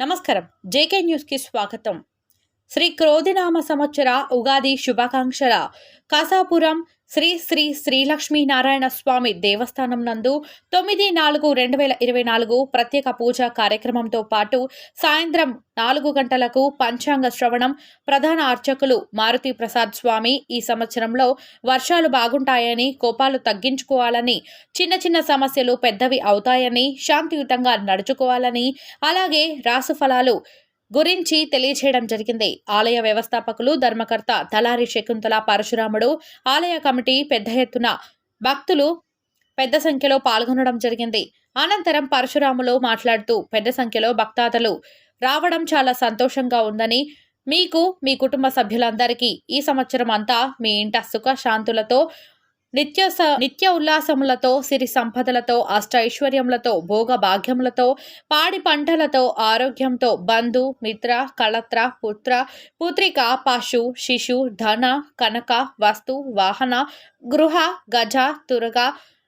నమస్కారం జేకే న్యూస్కి స్వాగతం శ్రీ క్రోధినామ సంవత్సర ఉగాది శుభాకాంక్షల. కాసాపురం శ్రీ శ్రీ శ్రీలక్ష్మీ నారాయణ స్వామి దేవస్థానం నందు తొమ్మిది నాలుగు రెండు వేల ఇరవై నాలుగు ప్రత్యేక పూజా కార్యక్రమంతో పాటు సాయంత్రం నాలుగు గంటలకు పంచాంగ శ్రవణం ప్రధాన అర్చకులు మారుతి ప్రసాద్ స్వామి ఈ సంవత్సరంలో వర్షాలు బాగుంటాయని కోపాలు తగ్గించుకోవాలని చిన్న చిన్న సమస్యలు పెద్దవి అవుతాయని శాంతియుతంగా నడుచుకోవాలని అలాగే రాసుఫలాలు గురించి తెలియచేయడం జరిగింది. ఆలయ వ్యవస్థాపకులు ధర్మకర్త తలారి శకుంతల పరశురాముడు ఆలయ కమిటీ పెద్ద ఎత్తున భక్తులు పెద్ద సంఖ్యలో పాల్గొనడం జరిగింది. అనంతరం పరశురాములు మాట్లాడుతూ పెద్ద సంఖ్యలో భక్తాదులు రావడం చాలా సంతోషంగా ఉందని మీకు మీ కుటుంబ సభ్యులందరికీ ఈ సంవత్సరం అంతా మీ ఇంట సుఖ శాంతులతో నిత్య నిత్య ఉల్లాసములతో సిరి సంపదలతో అష్ట ఐశ్వర్యములతో భోగ భాగ్యములతో పాడి పంటలతో ఆరోగ్యంతో బంధు మిత్ర కళత్ర పుత్ర పుత్రిక పశు శిశు ధన కనక వస్తు వాహన గృహ గజ తురగ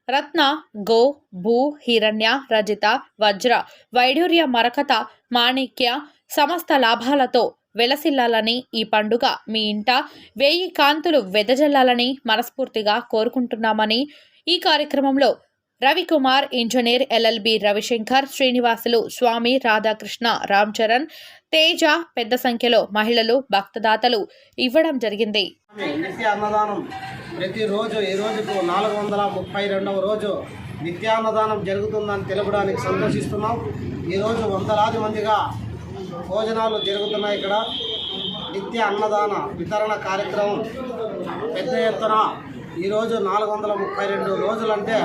రత్న గో భూ హిరణ్య రజిత వజ్ర వైఢూర్య మరకత మాణిక్య సమస్త లాభాలతో వెలసిల్లాలని ఈ పండుగ మీ ఇంట వేయి కాంతులు వెదజల్లాలని మనస్ఫూర్తిగా కోరుకుంటున్నామని ఈ కార్యక్రమంలో రవికుమార్ ఇంజనీర్ ఎల్ఎల్బి రవిశంకర్ శ్రీనివాసులు స్వామి రాధాకృష్ణ రామ్ చరణ్ తేజ పెద్ద సంఖ్యలో మహిళలు భక్తదాతలు ఇవ్వడం జరిగింది. అన్నదానం ప్రతిరోజు ఈ రోజుకు నాలుగు వందల ముప్పై రెండవ రోజు నిత్యాన్నదానం జరుగుతుందని తెలపడానికి సంతోషిస్తున్నాం. ఈరోజు వందలాది మందిగా భోజనాలు జరుగుతున్నాయి ఇక్కడ. నిత్య అన్నదాన వితరణ కార్యక్రమం పెద్ద ఎత్తున ఈరోజు నాలుగు వందల ముప్పై రెండు రోజులంటే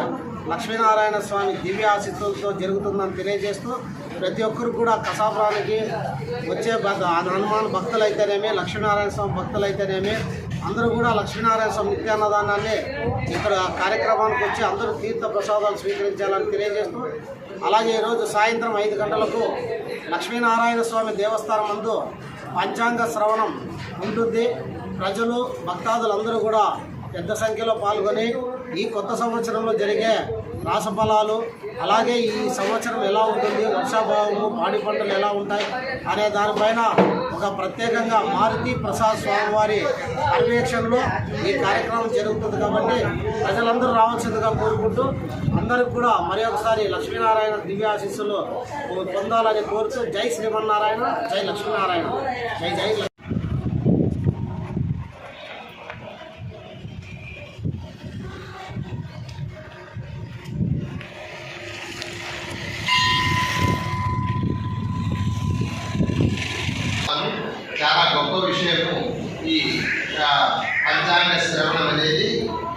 లక్ష్మీనారాయణ స్వామి దివ్య ఆశీస్సులతో జరుగుతుందని తెలియజేస్తూ ప్రతి ఒక్కరు కూడా కసాపురానికి వచ్చే హనుమాన్ హనుమాన్ అయితేనేమి లక్ష్మీనారాయణ స్వామి భక్తులైతేనేమి అందరూ కూడా లక్ష్మీనారాయణ స్వామి నిత్యాన్నదానాన్ని ఇక్కడ కార్యక్రమానికి వచ్చి అందరూ తీర్థ ప్రసాదాలు స్వీకరించాలని తెలియజేస్తూ అలాగే ఈరోజు సాయంత్రం ఐదు గంటలకు లక్ష్మీనారాయణ స్వామి దేవస్థానం నందు పంచాంగ శ్రవణం ఉంటుంది. ప్రజలు భక్తాదులందరూ కూడా పెద్ద సంఖ్యలో పాల్గొని ఈ కొత్త సంవత్సరంలో జరిగే రాసఫలాలు అలాగే ఈ సంవత్సరం ఎలా ఉంటుంది వర్షాభావము పాడి పంటలు ఎలా ఉంటాయి అనే దానిపైన ఒక ప్రత్యేకంగా మారుతి ప్రసాద్ స్వామివారి పర్యవేక్షణలో ఈ కార్యక్రమం జరుగుతుంది కాబట్టి ప్రజలందరూ రావాల్సిందిగా కోరుకుంటూ అందరికి కూడా మరి ఒకసారి లక్ష్మీనారాయణ దివ్యాశీస్సులు పొందాలని కోరుతూ జై శ్రీమన్నారాయణ జై లక్ష్మీనారాయణ. జై జై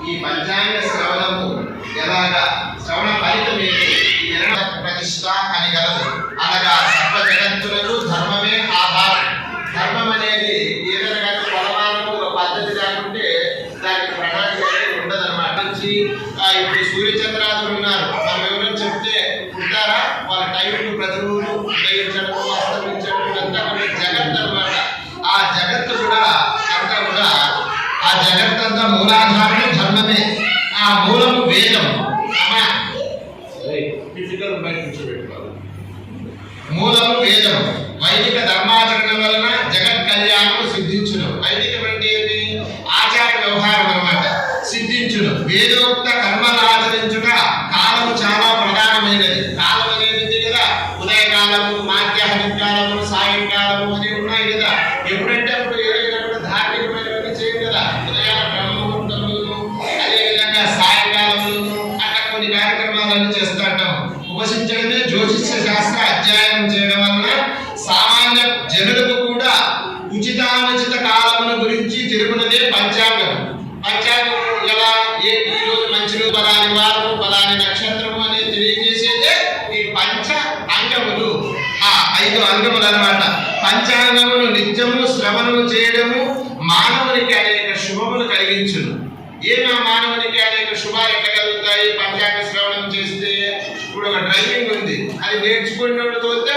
ఈ పంచాంగ శ్రవణము ఎలాగా? శ్రవణ ఫలితం ఏంటి నిర్ణయ ప్రతిష్ట అని కలదు అనగా సర్వ జగత్తులకు ధర్మమే ఆధారం. ధర్మం అనేది ఏదైనా కానీ కొలమానము ఒక పద్ధతి లేకుంటే దానికి ప్రణాళిక అనేది ఉండదన్నమాట. నుంచి ఇప్పుడు సూర్యచంద్రాదులు ఉన్నారు. మనం ఎవరైనా చెప్తే ఉంటారా? వాళ్ళ టైంకు ప్రతిరోజు ఉదయించడం అస్తమించడం అంతా కూడా జగత్ అనమాట ఆ జగత్తు కూడా అంతా కూడా ఆ జగత్ అంతా మూలాధారము ధర్మమే ఆ మూలము వేదం మూలము వేదం వైదిక ధర్మాచరణ వలన జగత్ కళ్యాణం సిద్ధించును. వైదికం అంటే ఏంటి ఆచార వ్యవహారం అన్నమాట. సిద్ధించును. వేదోక్త చేయడం వలన సామాన్య జనులకు కూడా ఉచితానుచిత కాలముల గురించి తెలుపునదే పంచాంగం. పంచాంగం ఎలా ఏ ఈ రోజు మంచి రోజు పలాని వారము పలాని నక్షత్రము అనేది తెలియజేసేదే ఈ పంచ అంగములు. ఆ ఐదు అంగములు అన్నమాట. పంచాంగములు నిత్యము శ్రవణము చేయడము మానవునికి అనేక శుభములు కలిగించును. ఏమి మానవునికి అనేక శుభాలు ఎట్లా కలుగుతాయి పంచాంగ శ్రవణం చేస్తే ఇప్పుడు ఒక డ్రైవింగ్ ఉంది. అది నేర్చుకున్నట్టు తోస్తే